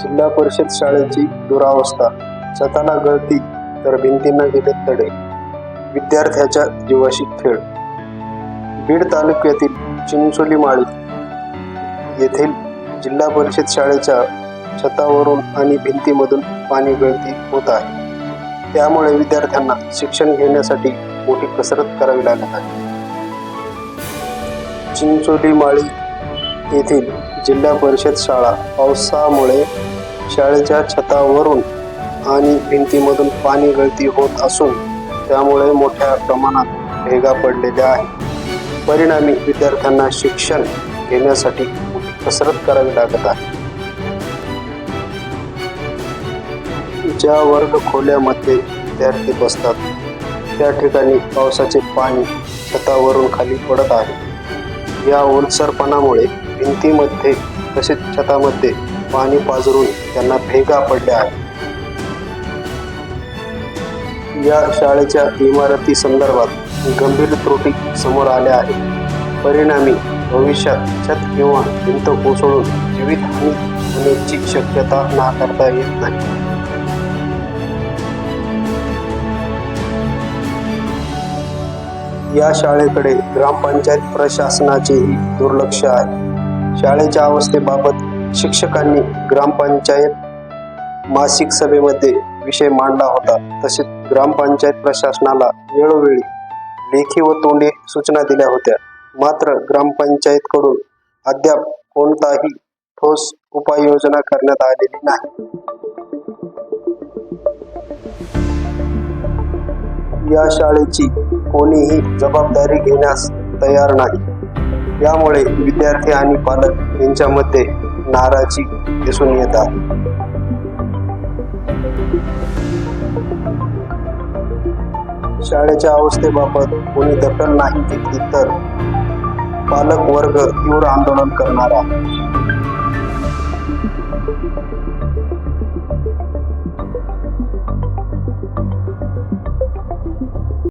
जिल्हा परिषद शाळेची दुरावस्था छताला गळती तर भिंतींना गेले तडे विद्यार्थ्याच्या जीवाशी खेळ. बीड तालुक्यातील चिंचोली माळी येथील जिल्हा परिषद शाळेच्या छतावरून आणि भिंतीमधून पाणी गळती होत आहे. त्यामुळे विद्यार्थ्यांना शिक्षण घेण्यासाठी मोठी कसरत करावी लागत आहे. चिंचोली माळी येथील जिल्हा परिषद शाळा पावसामुळे शाळेच्या छतावरून आणि भिंतीमधून पाणी गळती होत असून त्यामुळे मोठ्या प्रमाणात भेगा पडलेल्या आहेत. परिणामी विद्यार्थ्यांना शिक्षण घेण्यासाठी कसरत करावी लागत आहे. ज्या वर्ग खोल्यामध्ये विद्यार्थी बसतात त्या ठिकाणी पावसाचे पाणी छतावरून खाली पडत आहे. या ओलसरपणामुळे भिंतीमध्ये तसेच छतामध्ये पाणी पाझरून त्यांना भेगा पडल्या. आहेत या शाळेच्या इमारती संदर्भात गंभीर त्रुटी समोर आल्या आहेत. परिणामी भविष्यात छत किंवा भिंत कोसळून जीवितहानी होण्याची शक्यता नाकारता येत नाही. या शाळेकडे ग्रामपंचायत प्रशासनाचेही दुर्लक्ष आहे. शाळेच्या अवस्थेबाबत शिक्षकांनी ग्रामपंचायत मासिक सभेमध्ये विषय मांडला होता. तसेच ग्रामपंचायत प्रशासनाला वेळोवेळी लेखी व तोंडी सूचना दिल्या होत्या. मात्र ग्रामपंचायतकडून अद्याप कोणताही ठोस उपाययोजना करण्यात आलेली नाही. या शाळेची कोणीही जबाबदारी घेण्यास तयार नाही. यामुळे विद्यार्थी आणि पालक यांच्यामध्ये नाराजी दिसून येत आहे. शाळेच्या अवस्थेबाबत कोणी दखल नाही घेतली तर पालक वर्ग तीव्र आंदोलन करणार आहे.